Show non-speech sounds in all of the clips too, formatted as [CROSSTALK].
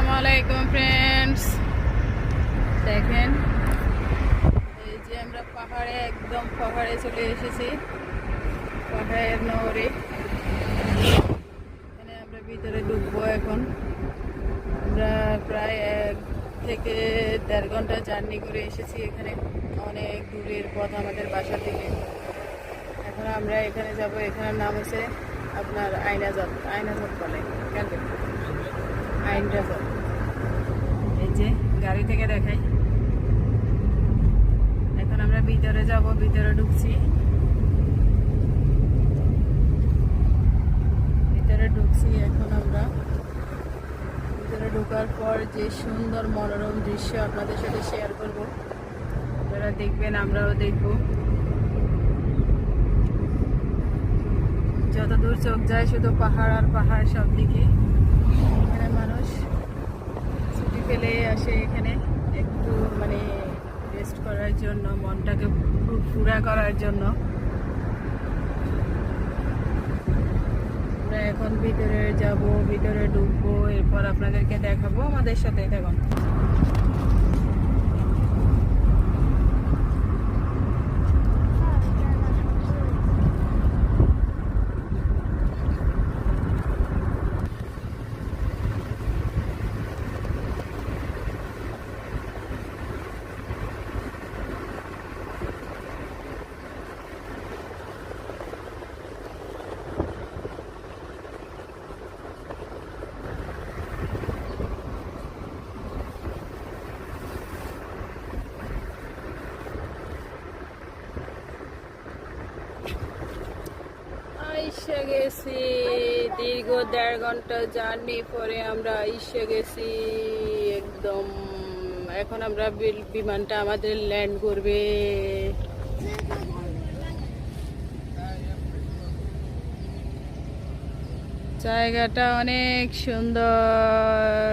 আসসালামু আলাইকুম ফ্রেন্ডস দেখেন, এই যে আমরা পাহাড়ে, একদম পাহাড়ে চলে এসেছি। পাহাড়ের নগরে এখানে আমরা ভিতরে ঢুকবো এখন। আমরা প্রায় এক থেকে দেড় ঘণ্টা জার্নি করে এসেছি এখানে। অনেক দূরের পথ আমাদের বাসা থেকে। এখন আমরা এখানে যাব। এখানের নাম হচ্ছে আপনার আইনাজত। আইনাজত বলে। কেন যে গাড়ি থেকে দেখাই। এখন আমরা ভিতরে যাব, ভিতরে ঢুকছি। ভিতরে ঢুকছি এখন আমরা। ভিতরে ঢোকার পর যে সুন্দর মনোরম দৃশ্য আপনাদের সাথে শেয়ার করব। আপনারা দেখবেন, আমরাও দেখব। যত দূর চোখ যায় শুধু পাহাড় আর পাহাড় সব দিকে এখানে মানুষ ফেলে আসে এখানে একটু মানে রেস্ট করার জন্য, মনটাকে পুরা করার জন্য। আমরা এখন ভিতরে যাব, ভিতরে ঢুকবো, এরপর আপনাদেরকে দেখাবো আমাদের সাথে। দেখুন গেছি, দীর্ঘ দেড় ঘণ্টা জার্নি পরে আমরা এসে গেছি একদম, এখন আমরা বিমানটা আমাদের ল্যান্ড করবে। জায়গাটা অনেক সুন্দর।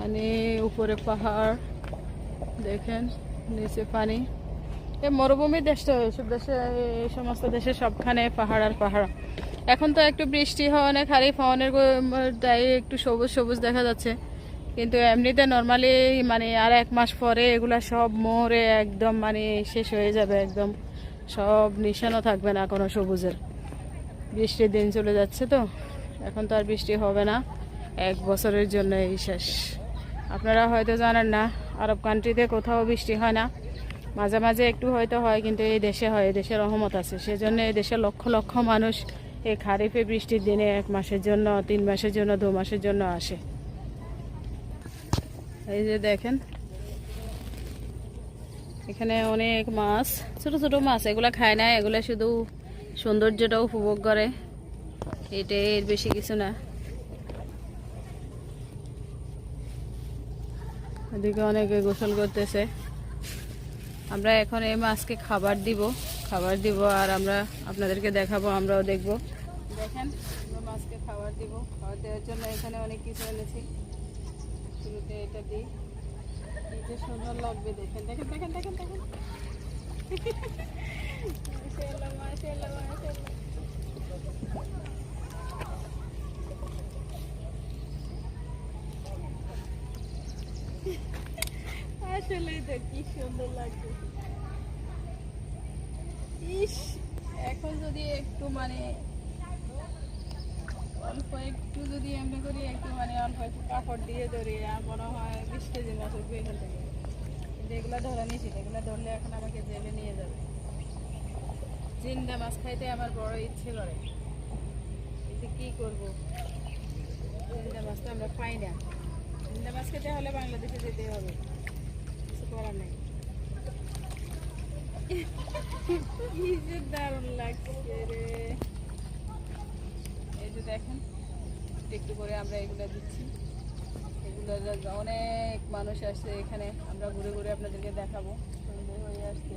পানি, উপরে পাহাড়, দেখেন, নিচে পানি। এ মরুভূমি দেশটা, এসব দেশে, এই সমস্ত দেশে সবখানে পাহাড় আর পাহাড়। এখন তো একটু বৃষ্টি হওয়ানে খালি ফোনের দায়ে একটু সবুজ সবুজ দেখা যাচ্ছে। কিন্তু এমনিতে নর্মালি মানে আর এক মাস পরে এগুলা সব মোড়ে একদম মানে শেষ হয়ে যাবে একদম। সব নিশানও থাকবে না কোনো সবুজের। বৃষ্টির দিন চলে যাচ্ছে তো। এখন তো আর বৃষ্টি হবে না। এক বছরের জন্য এই শেষ। আপনারা হয়তো জানেন না, আরব কান্ট্রিতে কোথাও বৃষ্টি হয় না। মাঝে মাঝে একটু হয়তো হয়, কিন্তু এই দেশে হয়, এই দেশের রহমত আছে। সেজন্য এই দেশে লক্ষ লক্ষ মানুষ এই খারিফে বৃষ্টির দিনে এক মাসের জন্য, তিন মাসের জন্য, দু মাসের জন্য আসে। এই যে দেখেন, এখানে অনেক মাছ, ছোট ছোট মাছ, এগুলা খায় না, এগুলা শুধু সৌন্দর্যটা উপভোগ করে। এটাই এর বেশি কিছু না। এদিকে অনেকে গোসল করতেছে। আমরা এখন এই মাছকে খাবার দিব খাবার দিব আর আমরা আপনাদেরকে দেখাবো, আমরাও দেখব। দেখেন মাছকে খাবার দিব। খাবার দেওয়ার জন্য এখানে অনেক কিছু এনেছি। শুরুতে এটা দিই। কি সুন্দর লাগবে, দেখেন দেখেন দেখেন দেখেন দেখেন। [LAUGHS] আসলেই তো কি সুন্দর লাগছে। ইস, এখন যদি একটু মানে অল্প একটু যদি এমনি করি, একটু মানে অল্প একটু কাপড় দিয়ে ধরি, আর মনে হয় বিশ কেজি মাছ উঠবে এখান কিন্তু এগুলো ধরা নিয়েছি এগুলো ধরলে এখন আমাকে জেলে নিয়ে যাবে। জিন্দা মাছ খাইতে আমার বড় ইচ্ছে করে। কিন্তু কি করব? জিন্দা মাছ তো আমরা পাই না। জিন্দা মাছ খেতে হলে বাংলাদেশে যেতে হবে। করার নাই দারুণ লাগছে রে এই যে দেখেন, একটু করে আমরা এগুলো দিচ্ছি। এগুলো অনেক মানুষ আসছে এখানে। আমরা ঘুরে ঘুরে আপনাদেরকে দেখাবো সুন্দর হয়ে আসছে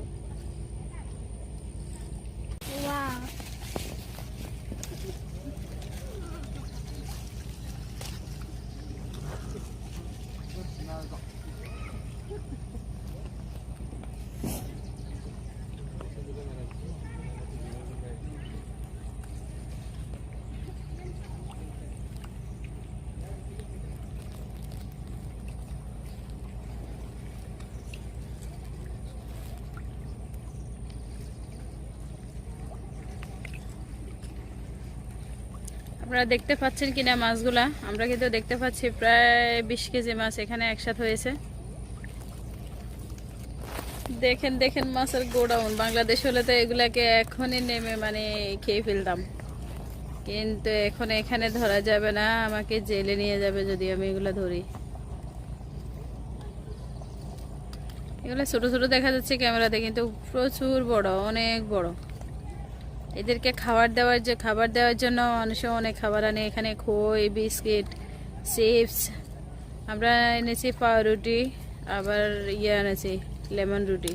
আপনারা দেখতে পাচ্ছেন কিনা মাছগুলা? আমরা কিন্তু দেখতে পাচ্ছি প্রায় বিশ কেজি মাছ এখানে একসাথে হয়েছে। দেখেন দেখেন মাছের গোডাউন। বাংলাদেশ হলে তো এগুলাকে এখনই নেমে মানে খেয়ে ফেলতাম। কিন্তু এখন এখানে ধরা যাবে না, আমাকে জেলে নিয়ে যাবে যদি আমি এগুলো ধরি। এগুলো ছোট ছোট দেখা যাচ্ছে ক্যামেরাতে, কিন্তু প্রচুর বড়, অনেক বড়। এদেরকে খাবার দেওয়ার যে খাবার দেওয়ার জন্য মানুষের অনেক খাবার আনে। এখানে খই, বিস্কিট, চিপস, আমরা এনেছি পাউরুটি, আবার ইয়ে এনেছি, লেমন রুটি।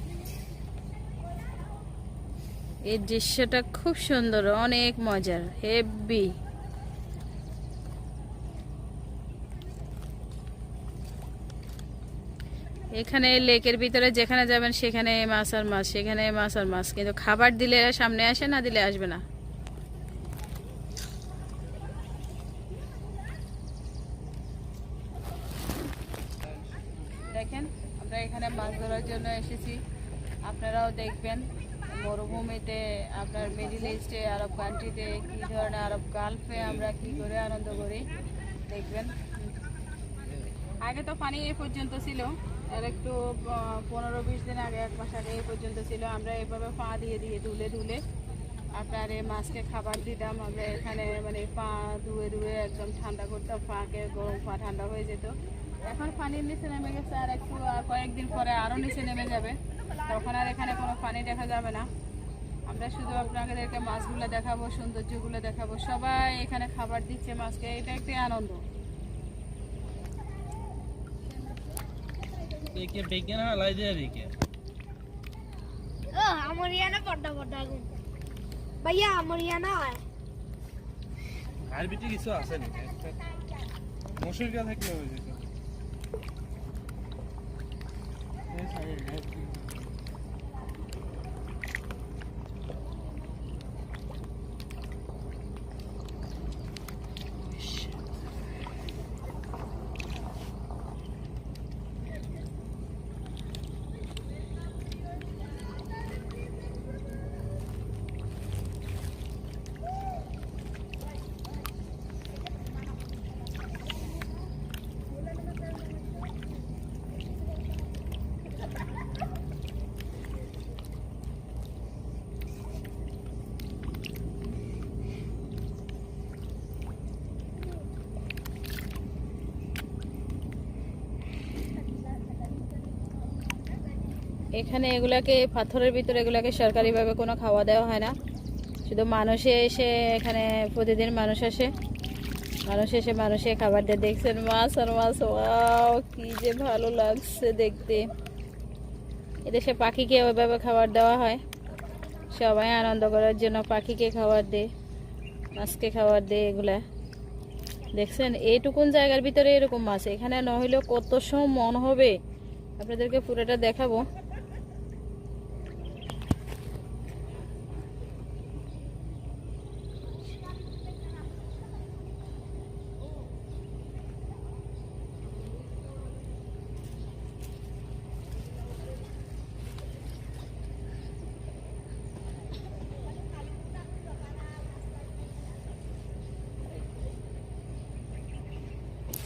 এই দৃশ্যটা খুব সুন্দর, অনেক মজার, হেভি। এখানে লেকের ভিতরে যেখানে যাবেন, সেখানে মাছ আর মাছ, সেখানে মাছ আর মাছ। কিন্তু খাবার দিলে এরা সামনে আসে না, দিলে আসবে না। দেখেন, আমরা এখানে মাছ ধরার জন্য এসেছি। আপনারাও দেখবেন, মরুভূমিতে, আপনার মিডিল ইস্টে, আরব কান্ট্রিতে কী ধরনের আরব গালফে আমরা কি করে আনন্দ করি, দেখবেন। আগে তো পানি এই পর্যন্ত ছিল। আর একটু পনেরো বিশ দিন আগে, এক মাস আগে এই পর্যন্ত ছিল। আমরা এভাবে পা দিয়ে দিয়ে ধুলে ধুলে আপনার এই মাছকে খাবার দিতাম। আমরা এখানে মানে পা ধুয়ে ধুয়ে একদম ঠান্ডা করতাম পাকে গরম পা ঠান্ডা হয়ে যেত। এখন পানির নিচে নেমে গেছে আর একটু, আর কয়েকদিন পরে আরও নিচে নেমে যাবে। তখন আর এখানে কোনো পানি দেখা যাবে না। আমরা শুধু আপনাদেরকে মাছগুলো দেখাবো, সৌন্দর্যগুলো দেখাবো। সবাই এখানে খাবার দিচ্ছে মাছকে। এটা একটি আনন্দ। দেখে বেগে না লাই দিয়ে দেখে ও আমার ইয়ানা পড়া পড়া আগুন। ভাইয়া আমার ইয়ানা হয়। আর বিটি কিছু আছে নাকি? মশুর কা থাকলে হয়ে যেত। এখানে এগুলাকে, পাথরের ভিতরে এগুলাকে সরকারিভাবে কোনো খাওয়া দেওয়া হয় না। শুধু মানুষে এসে এখানে, প্রতিদিন মানুষ আসে। মানুষ এসে মানুষে খাবার দিয়ে। দেখছেন মাছ আর মাছ, ওয়াও, কি যে ভালো লাগছে দেখতে। এদেশে পাখিকে ওইভাবে খাবার দেওয়া হয়। সবাই আনন্দ করার জন্য পাখিকে খাবার দেয়, মাছকে খাবার দেয় এগুলা। দেখছেন, এইটুকুন জায়গার ভিতরে এরকম মাছ। এখানে না হইলেও কত সময় মন হবে। আপনাদেরকে পুরোটা দেখাবো।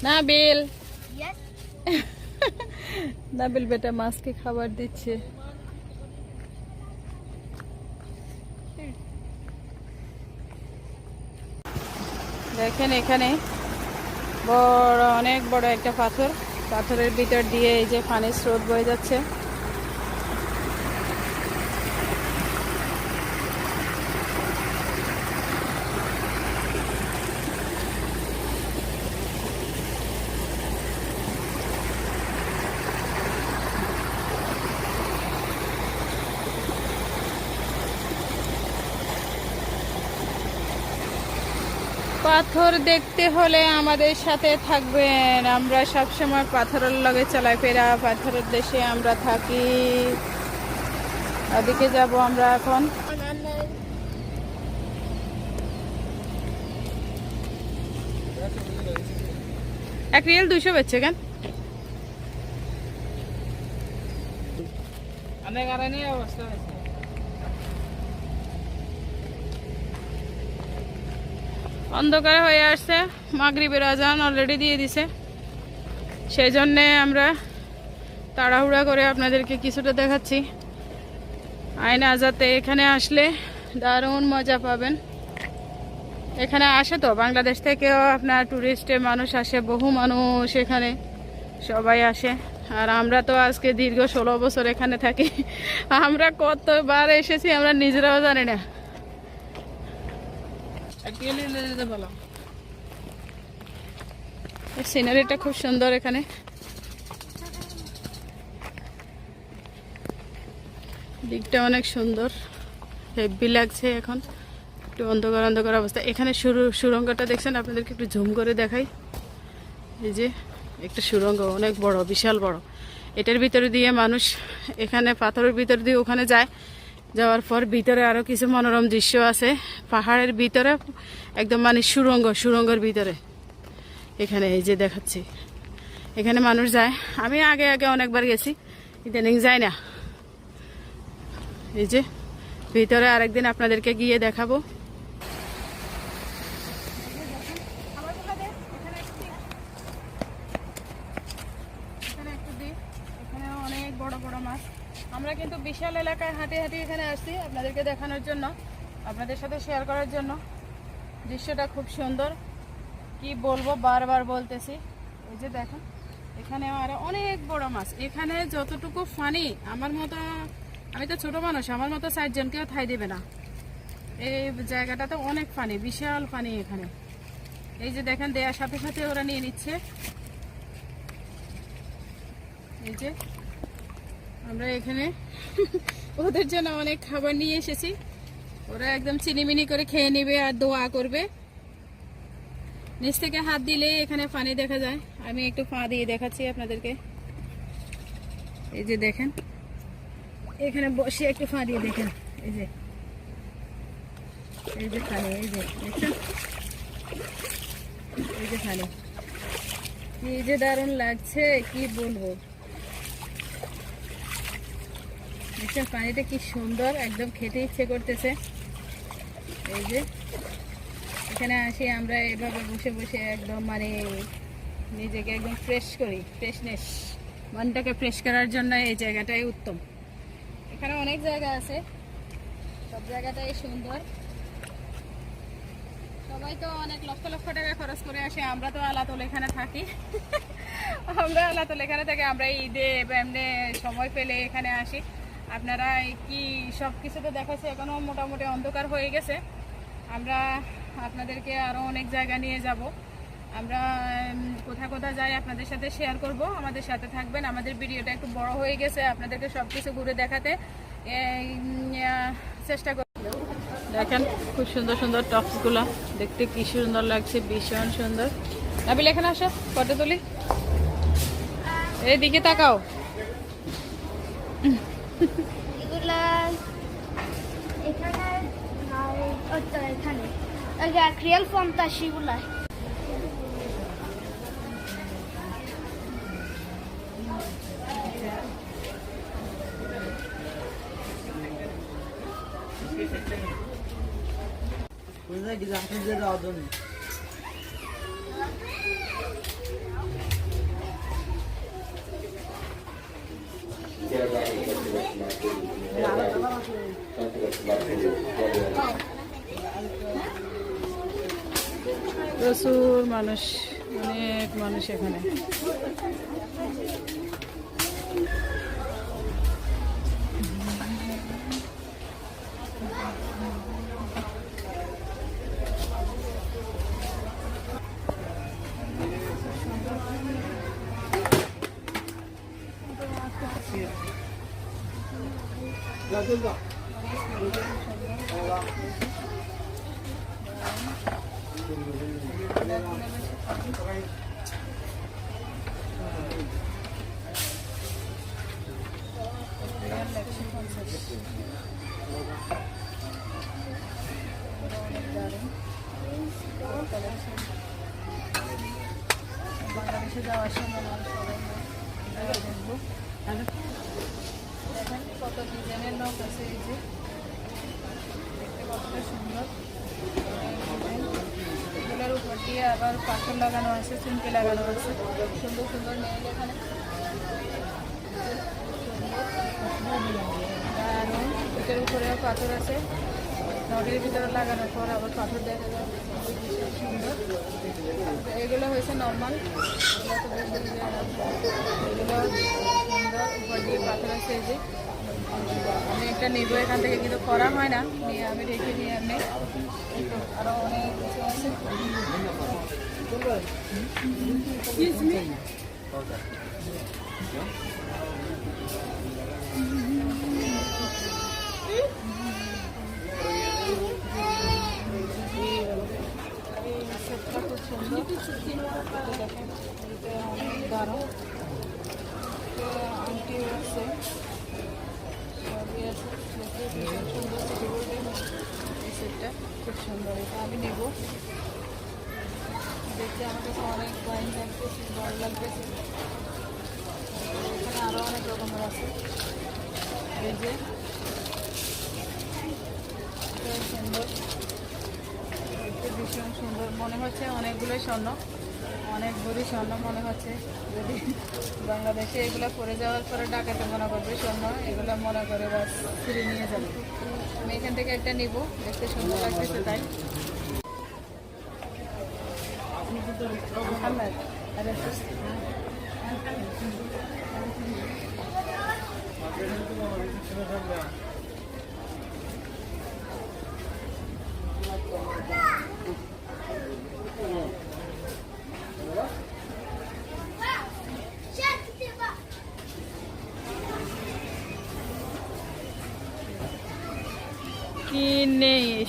না বিল [LAUGHS] নাবিল বেটা মাছকে খাবার দিচ্ছে। দেখেন এখানে বড় অনেক বড় একটা পাথর। পাথরের ভিতর দিয়ে এই যে পানির স্রোত বয়ে যাচ্ছে। পাথর দেখতে হলে আমাদের সাথে থাকবেন। আমরা সবসময় পাথরের লগে চলাফেরা পাথরের দেশে আমরা থাকি। ওদিকে যাব আমরা এখন। এক রিয়েল দুইশো বেচছে কেন? অনেক আরানি অবস্থা হয়েছে। অন্ধকার হয়ে আসছে। মাগরিবের আজান অলরেডি দিয়ে দিছে। সেই জন্যে আমরা তাড়াহুড়া করে আপনাদেরকে কিছুটা দেখাচ্ছি। আয়না আজাতে এখানে আসলে দারুণ মজা পাবেন। এখানে আসে তো, বাংলাদেশ থেকেও আপনার ট্যুরিস্টের মানুষ আসে, বহু মানুষ এখানে সবাই আসে। আর আমরা তো আজকে দীর্ঘ ষোলো বছর এখানে থাকি। আমরা কতবার এসেছি আমরা নিজেরাও জানি না। সিনারিটা খুব সুন্দর এখানে। দিকটা অনেক সুন্দর। হেভি লাগছে এখন। একটু অন্ধকার অন্ধকার অবস্থা। এখানে সুর, সুরঙ্গটা দেখছেন? আপনাদেরকে একটু ঝুম করে দেখাই। এই যে, একটা সুরঙ্গ, অনেক বড়, বিশাল বড়। এটার ভিতরে দিয়ে মানুষ এখানে, পাথরের ভিতর দিয়ে ওখানে যায়। যাওয়ার পর ভিতরে আরও কিছু মনোরম দৃশ্য আছে। পাহাড়ের ভিতরে একদম মানে সুরঙ্গ, সুরঙ্গের ভিতরে। এখানে এই যে দেখাচ্ছি। এখানে মানুষ যায়। আমি আগে আগে অনেকবার গেছি। ইদানিং যাই না। এই যে ভিতরে আরেকদিন আপনাদেরকে গিয়ে দেখাবো এখানে একটু দিই এখানে অনেক বড় বড় মাছ আমরা কিন্তু বিশাল এলাকায় হাঁটি হাঁটি এখানে আসছি আপনাদেরকে দেখানোর জন্য, আপনাদের সাথে শেয়ার করার জন্য। দৃশ্যটা খুব সুন্দর। কি বলব, বারবার বলতেছি। এই যে দেখেন এখানে আরও অনেক বড় মাছ। এখানে যতটুকু ফানি আমার মতো, আমি তো ছোট মানুষ, আমার মতো কেউ থাই দেবে না। এই জায়গাটাতে অনেক পানি বিশাল পানি এখানে। এই যে দেখেন, দেওয়ার সাথে সাথে ওরা নিয়ে নিচ্ছে। এই যে আমরা এখানে [LAUGHS] ওদের জন্য অনেক খাবার নিয়ে এসেছি। ওরা একদম চিনিমিনি করে খেয়ে নেবে আর দোয়া করবে। নিচ থেকে হাত দিলে এখানে পানি দেখা যায়। আমি একটু পা দিয়ে দেখাচ্ছি আপনাদেরকে। এই যে দেখেন। এখানে বসে একটু পা দিয়ে দেখেন। এই যে। এই যে পানি এই যে, দেখছেন? এই যে পানি কি যে দারুণ লাগছে, কি বলব? দেখছেন পানিটা কি সুন্দর, একদম খেতে ইচ্ছে করতেছে। এই যে, এখানে আসি আমরা, এভাবে বসে বসে একদম মানে নিজেকে একদম ফ্রেশ করি ফ্রেশনেস মনটাকে ফ্রেশ করার জন্য এই জায়গাটাই উত্তম। এখানে অনেক জায়গা আছে, সব জায়গাটাই সুন্দর। সবাই তো অনেক লক্ষ লক্ষ টাকা খরচ করে আসে, আমরা তো আলাতল এখানে থাকি। [LAUGHS] আমরা আলাতল এখানে থাকি আমরা ঈদে এমনি সময় পেলে এখানে আসি। আপনারা কি সব কিছু তো দেখাচ্ছে এখনও মোটামুটি অন্ধকার হয়ে গেছে। আমরা আপনাদেরকে আরও অনেক জায়গা নিয়ে যাব। আমরা উম, কোথায় কোথায় যাই আপনাদের সাথে শেয়ার করব। আমাদের সাথে থাকবেন। আমাদের ভিডিওটা একটু বড় হয়ে গেছে আপনাদেরকে সব কিছু ঘুরে দেখাতে। চেষ্টা কর দেখেন খুব সুন্দর সুন্দর টপসগুলো। দেখতে কি সুন্দর লাগছে ভীষণ সুন্দর। নাবিল এখানে আসো ফটো তুলি। এইদিকে তাকাও। এগুলা এখানে আর ওইটা এখানে রিয়েল ফর্মটা সেগুলা প্রচুর মানুষ অনেক মানুষ এখানে। বাংলাদেশে দেখেন কত ডিজাইনের নখ আছে এই যে দেখতে কতটা সুন্দর। আবার পাথর লাগানো আছে চুমকি লাগানো আছে সুন্দর সুন্দর নেইল এখানে আর এটার পাথর আছে নগরের ভিতরে লাগানোর পর পাথর দেখা যায় সুন্দর এগুলো হয়েছে নর্মাল এগুলো সুন্দর উপর দিয়ে পাথর আছে যে আমি একটা নিব, এখান থেকে কিন্তু করা হয় না। নিয়ে আমি রেখে নিয়ে এমনি। এই আরও অনেক কিছু আছে। খুব সুন্দর। দারুণ সবই আছে সুন্দর এই সেটটা খুব সুন্দর আমি নেব দেখতে আমার কাছে অনেক ফাইন লাগতেছে ভালো লাগতেছে এখানে আরও অনেক রকমের আছে এই যে সুন্দর ভীষণ সুন্দর মনে হচ্ছে অনেকগুলোই স্বর্ণ অনেক গরিব স্বর্ণ মনে হচ্ছে। যদি বাংলাদেশে এগুলো পরে যাওয়ার পরে ডাকাতে মনে করবে, স্বর্ণ এগুলো মনে করে বা ফিরে নিয়ে যাবে। আমি এখান থেকে একটা নিব, দেখতে সুন্দর লাগতেছে তাই।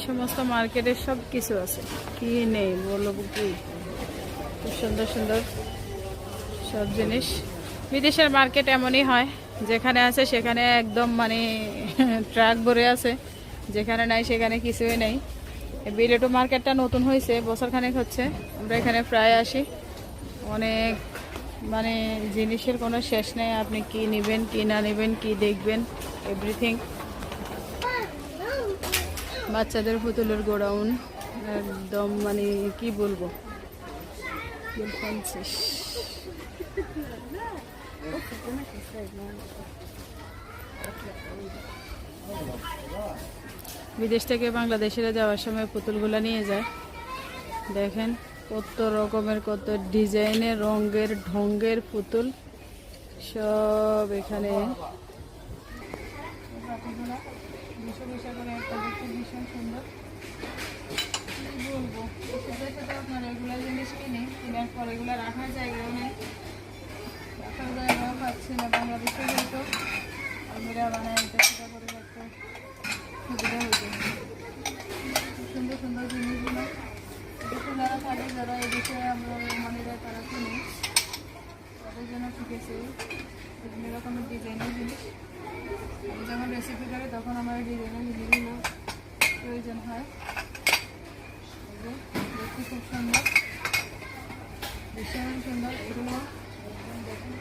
সমস্ত মার্কেটের সব কিছু আছে। কি নেই বলব কি খুব সুন্দর সুন্দর সব জিনিস। বিদেশের মার্কেট এমনই হয়, যেখানে আছে সেখানে একদম মানে [LAUGHS] ট্রাক ভরে আছে, যেখানে নাই সেখানে কিছুই নেই। বিলেটো মার্কেটটা নতুন হয়েছে বছরখানেক হচ্ছে। আমরা এখানে প্রায় আসি। অনেক মানে জিনিসের কোনো শেষ নেই, আপনি কি নেবেন, কি না নেবেন, কি দেখবেন এভরিথিং বাচ্চাদের পুতুলের গোডাউন, একদম মানে কি বলব? বিদেশ থেকে বাংলাদেশে যাওয়ার সময় পুতুলগুলো নিয়ে যায়। দেখেন কত রকমের, কত ডিজাইনের, রঙের, ঢঙ্গের পুতুল। সব এখানে। পয়সা করে একটা দেখতে ভীষণ সুন্দর। বলব? সেটার সাথে আপনার রেগুলার জিনিস কিনে কেনার পর এগুলো রাখার জায়গাও নেই। রাখার জায়গাও পাচ্ছি না বাংলাদেশে যেহেতু। আলমিরা বানায় এটা সেটা করে রাখতে সুবিধা খুব সুন্দর সুন্দর জিনিসগুলো। এদেশে যারা থাকে, যারা এদেশে আমরা মানে যায় তারা কিনে তাদের জন্য ঠিক আছে বিভিন্ন রকমের ডিজাইনের জিনিস আমি যখন রেসিপি করে, তখন আমার ডিজাইনের বিভিন্ন প্রয়োজন হয়। দেখতে খুব সুন্দর। ভীষণ সুন্দর, এগুলো। দেখুন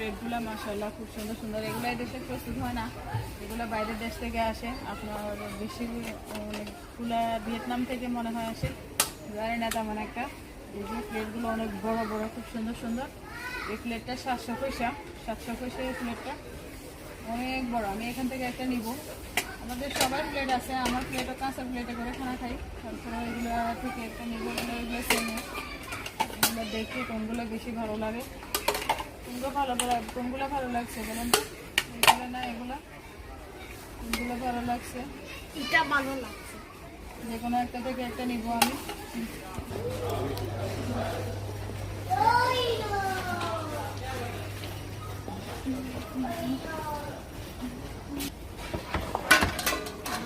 প্লেটগুলো মাসাল্লাহ খুব সুন্দর সুন্দর। এগুলো দেশে প্রস্তুত হয় না। এগুলো বাইরের দেশ থেকে আসে। আপনার বেশি অনেকগুলা ভিয়েতনাম থেকে মনে হয় আসে। জানি না তেমন একটা। এই প্লেটগুলো অনেক বড় বড়, খুব সুন্দর সুন্দর। এই প্লেটটা সাতশো পয়সা। সাতশো পয়সা এই প্লেটটা। অনেক বড়। আমি এখান থেকে একটা নিব। আমাদের সবার প্লেট আছে। আমার প্লেটও কাঁচা প্লেটে করে খানা খাই। তারপরে এগুলো থেকে একটা নিব। এগুলো এগুলো সেমে এগুলো দেখে কোনগুলো বেশি ভালো লাগে। কোনগুলো ভালো ভালো- কোনগুলো ভালো লাগছে বলুন তো? এগুলো না এগুলো? কোনগুলো ভালো লাগছে? এটা ভালো লাগছে। যে কোনো একটা থেকে একটা নিব আমি।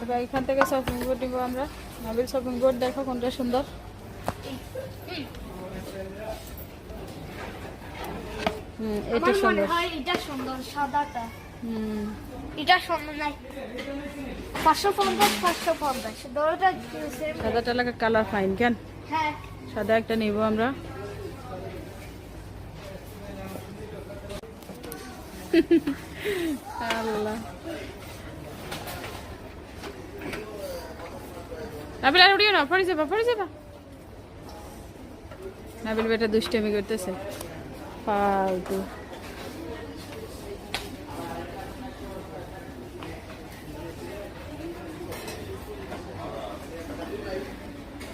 এবার এখান থেকে শপিং নিব নিব আমরা। নাবিল শপিং বোর্ড দেখো কোনটা সুন্দর। হুম এটা সুন্দর। হয় এটা সুন্দর সাদাটা। হুম। এটা সুন্দর নাই। পাঁচশো পঞ্চাশ পাঁচশো পঞ্চাশ। দরটা সেম সাদাটা লাগে কালার ফাইন কেন? হ্যাঁ। সাদা একটা নিব আমরা। আল্লাহ। নাবিল আর উড়িও না পড়ে যাবা পড়ে যাবা। নাবিল বেটা দুষ্টামি করতেছে। ফালতু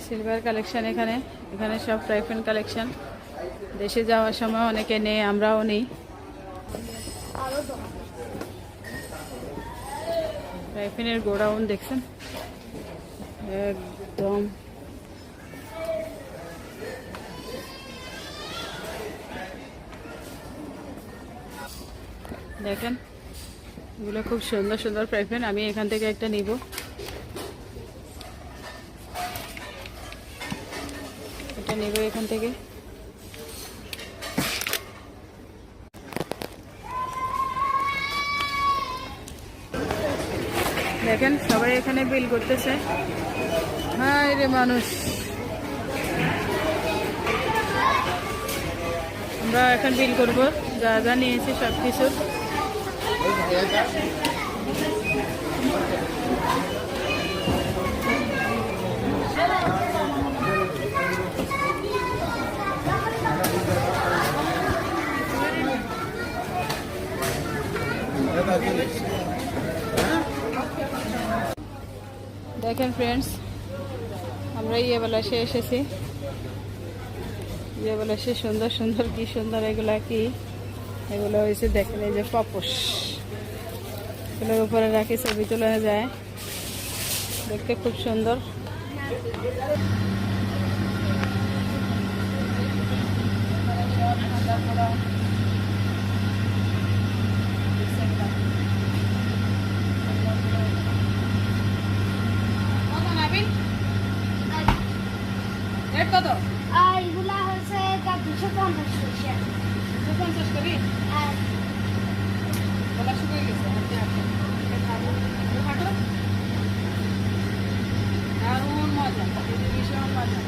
সিলভার কালেকশন এখানে। এখানে সব ট্রাইফেন কালেকশন দেশে যাওয়ার সময় অনেকে নেই আমরাও নিই। ট্রাইফেনের গোডাউন দেখছেন? একদম। দেখেন, এগুলো খুব সুন্দর সুন্দর প্রাইফেন আমি এখান থেকে একটা নিব। এটা নেব এখান থেকে। দেখেন, সবাই এখানে বিল করতেছে। হাই রে মানুষ। আমরা এখন বিল করব, যা যা নিয়েছি সব কিছু দেখেন ফ্রেন্ডস আমরা ইয়ে বেলাসে এসেছি। ইয়ে বেলাসে সুন্দর সুন্দর কি সুন্দর এগুলা কি? এগুলো হয়েছে দেখেন এই যে পাপোশ। এগুলোর উপরে রাখি ছবি তোলা যায়। দেখতে খুব সুন্দর। কত? আর এগুলা হচ্ছে দুশো পঞ্চাশ পয়সা পঞ্চাশ করি? মজা ভীষণ মজা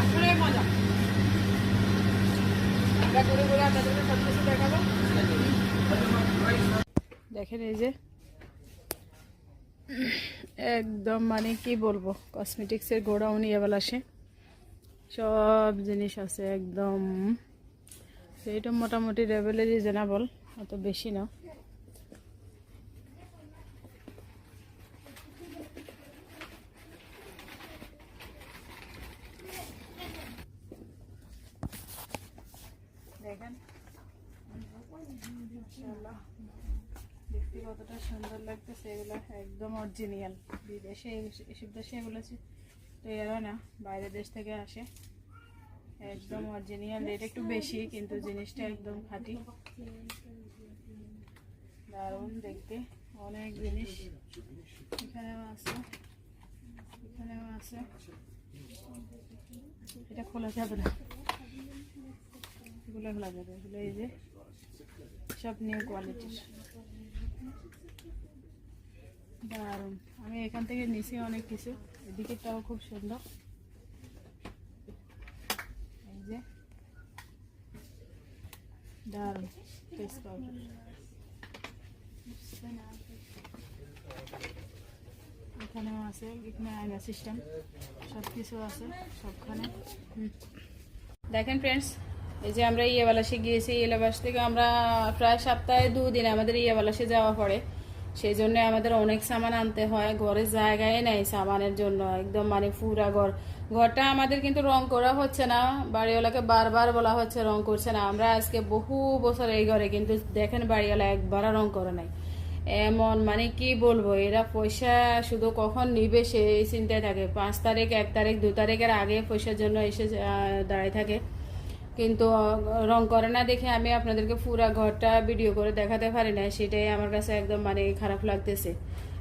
আসলে মজা সব কিছু দেখাবো দেখেন এই যে একদম মানে কি বলব কসমেটিক্সের গোডাউন ইয়েবেলা আসে। সব জিনিস আছে একদম। সেইটা মোটামুটি লেভেলে রিজনেবল অত বেশি না। দেখেন। দেখতে কতটা সুন্দর লাগতেছে, এগুলো একদম অরিজিনাল বিদেশে এসব দেশে এগুলো তৈরি না, বাইরের দেশ থেকে আসে। একদম অরিজিনাল রেট একটু বেশি, কিন্তু জিনিসটা একদম খাঁটি। দারুণ দেখতে, অনেক জিনিস এখানেও আছে এখানেও আছে। এটা খোলা যাবে না। এগুলো খোলা যাবে, এগুলো এই যে, সব নিউ কোয়ালিটির দারুণ। আমি এখান থেকে নিছি অনেক কিছু। এদিকেরটাও খুব সুন্দর। এই যে। দারুণ। এখানেও আছে এখানে আয়না সিস্টেম সব কিছু আছে সবখানে। দেখেন ফ্রেন্ডস এই যে আমরা ইয়েবালাসে গিয়েছি ইয়েবালাস থেকে আমরা প্রায় সপ্তাহে দুদিন আমাদের ইয়েবালাসে যাওয়া পড়ে। সেই জন্য আমাদের অনেক সামান আনতে হয় ঘরে জায়গায় নেই সামানের জন্য, একদম মানে পুরা ঘর। ঘরটা আমাদের কিন্তু রং করা হচ্ছে না, বাড়িওয়ালাকে বারবার বলা হচ্ছে রং করছে না। আমরা আজকে বহু বছর এই ঘরে, কিন্তু দেখেন বাড়িওয়ালা একবারও রং করে নাই। এমন মানে কি বলব, এরা পয়সা শুধু কখন নিবে সেই চিন্তায় থাকে। পাঁচ তারিখ, এক তারিখ, দু তারিখের আগে পয়সার জন্য এসে দাঁড়িয়ে থাকে। কিন্তু রং করে না দেখে আমি আপনাদেরকে পুরা ঘরটা ভিডিও করে দেখাতে পারি না সেটাই আমার কাছে একদম মানে খারাপ লাগতেছে।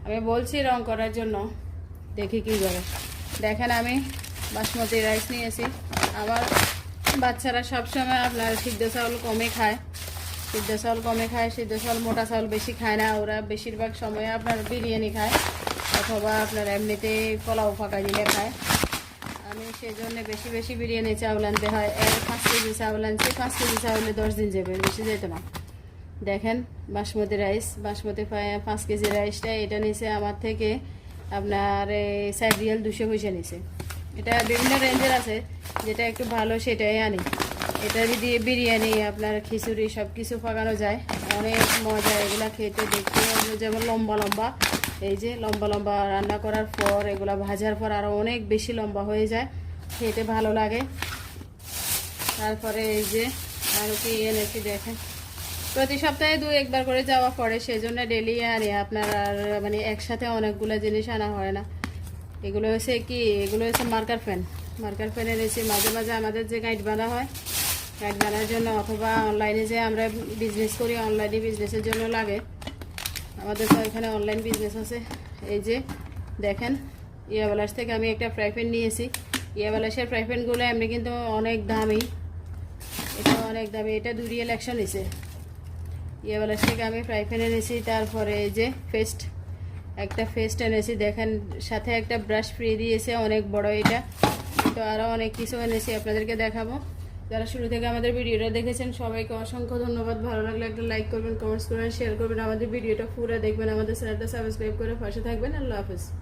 আমি বলছি রং করার জন্য। দেখি কি করে। দেখেন আমি বাসমতি রাইস নিয়েছি। আমার বাচ্চারা সবসময় আপনার সিদ্ধ চাউল কমে খায়। সিদ্ধ চাউল কমে খায়, সিদ্ধ চাউল, মোটা চাউল বেশি খায় না। ওরা বেশিরভাগ সময় আপনার বিরিয়ানি খায় অথবা আপনার এমনিতে পোলাও ফাঁকা দিলে খায়। আমি সেই জন্য বেশি বেশি বিরিয়ানি চাউল আনতে হয়। এক পাঁচ কেজি চাউল আনছি, পাঁচ কেজি চাউলে দশ দিন যাবে, বেশি যেত না। দেখেন, বাসমতি রাইস, বাসমতি পাঁচ কেজি রাইসটা, এটা নিচে আমার থেকে আপনার এই সাইড রিয়াল দুশো পয়সা নিছে। এটা বিভিন্ন রেঞ্জের আছে, যেটা একটু ভালো সেটাই আনি। এটা দিয়ে বিরিয়ানি, আপনার খিচুড়ি সব কিছু পাকানো যায়। অনেক মজা এগুলা খেতে, দেখতে যেমন লম্বা লম্বা। এই যে লম্বা লম্বা রান্না করার পর, এগুলা ভাজার পর আরও অনেক বেশি লম্বা হয়ে যায়। খেতে ভালো লাগে। তারপরে এই যে আরও কি এনেছি দেখেন। প্রতি সপ্তাহে দু একবার করে যাওয়া পড়ে সেই জন্য ডেলি আনি আপনার আর মানে একসাথে অনেকগুলো জিনিস আনা হয় না। এগুলো হচ্ছে কি, এগুলো হচ্ছে মার্কার ফ্যান মার্কার ফ্যান এনেছি মাঝে মাঝে আমাদের যে গাইড বাঁধা হয় বাঁধার জন্য অথবা অনলাইনে যে আমরা বিজনেস করি অনলাইনে বিজনেসের জন্য লাগে। আমাদের তো এখানে অনলাইন বিজনেস আছে। এই যে দেখেন ইয়াবালাস থেকে আমি একটা ফ্রাই প্যান নিয়েছি। ইয়াবালাসের ফ্রাই প্যানগুলো এমনি কিন্তু অনেক দামি। এটা অনেক দামি, এটা দু রিয়েল একশো নিছে ইয়াবালাস থেকে আমি ফ্রাই প্যান এনেছি, তারপরে এই যে ফেস্ট একটা ফেস্ট এনেছি। দেখেন, সাথে একটা ব্রাশ ফ্রি দিয়েছে, অনেক বড় এটা। তো আরও অনেক কিছু এনেছি, আপনাদেরকে দেখাবো। যারা শুরু থেকে আমাদের ভিডিওটা দেখেছেন, সবাইকে অসংখ্য ধন্যবাদ। ভালো লাগলে একটা লাইক করবেন কমেন্টস করবেন শেয়ার করবেন। আমাদের ভিডিওটা পুরো দেখবেন। আমাদের চ্যানেলটা সাবস্ক্রাইব করে পাশে থাকবেন। আল্লাহ হাফিজ।